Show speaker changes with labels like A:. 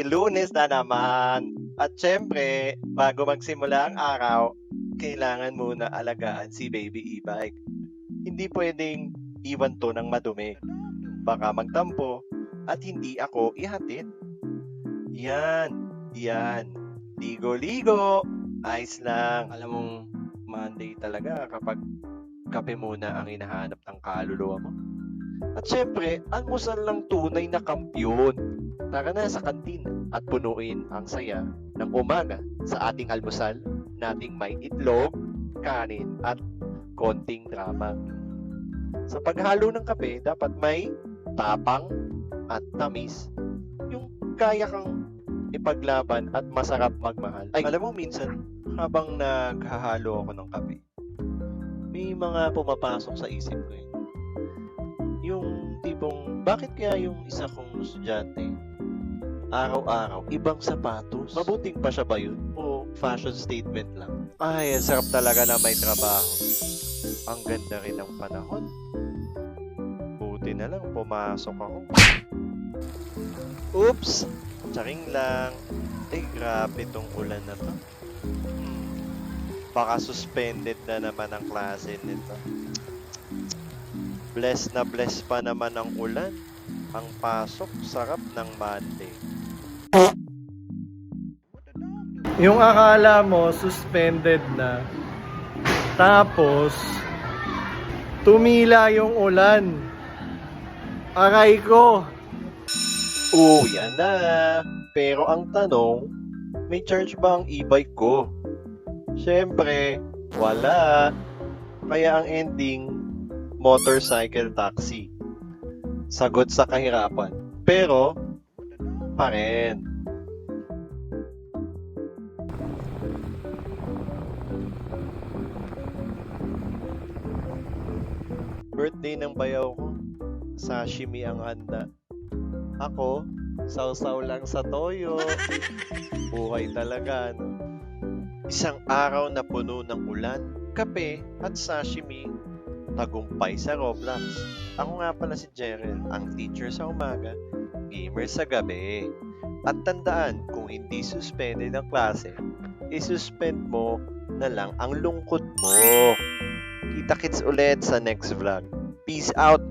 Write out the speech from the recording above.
A: ay lunes na naman. At syempre, bago magsimula ang araw, kailangan muna alagaan si baby e-bike. Hindi pwedeng iwan to ng madumi. Baka magtampo at hindi ako ihatid. Yan, yan. Ligo-ligo. Ayos lang. Alam mong Monday talaga kapag kape muna ang hinahanap ng kaluluwa mo. At syempre, almusal lang tunay na kampyon. Tara na sa kantin at punuin ang saya ng umaga sa ating almusal nating may itlog, kanin at konting drama. Sa paghalo ng kape, dapat may tapang at tamis. Yung kaya kang ipaglaban at masarap magmahal. Ay, alam mo minsan, habang naghahalo ako ng kape, may mga pumapasok sa isip ko eh. Yung tipong, bakit kaya yung isa kong estudyante, araw-araw, ibang sapatos? Mabuting pa siya ba yun? O fashion statement lang? Ay, ang sarap talaga na may trabaho. Ang ganda rin ng panahon. Buti na lang, pumasok ako. Oops! Charing lang. Ay, grabe tong ulan na to. Hmm. Baka suspended na naman ang klase nito. Bless na bless pa naman ang ulan. Ang pasok, sarap ng Monday.
B: Yung akala mo suspended na. Tapos tumila yung ulan. Aray ko.
A: Oo, yan na. Pero ang tanong, may charge ba ang e-bike ko? Siyempre, wala. Kaya ang ending, motorcycle taxi. Sagot sa kahirapan. Pero, pa rin. Birthday ng bayaw ko. Sashimi ang handa. Ako, sausaw lang sa toyo. Buhay talaga, no? Isang araw na puno ng ulan, kape at sashimi. Tagumpay sa Roblox. Ako nga pala si Jeren, ang teacher sa umaga, gamer sa gabi. At tandaan, kung hindi suspended ang klase, isuspend mo na lang ang lungkot mo. Kita kits ulit sa next vlog. Peace out!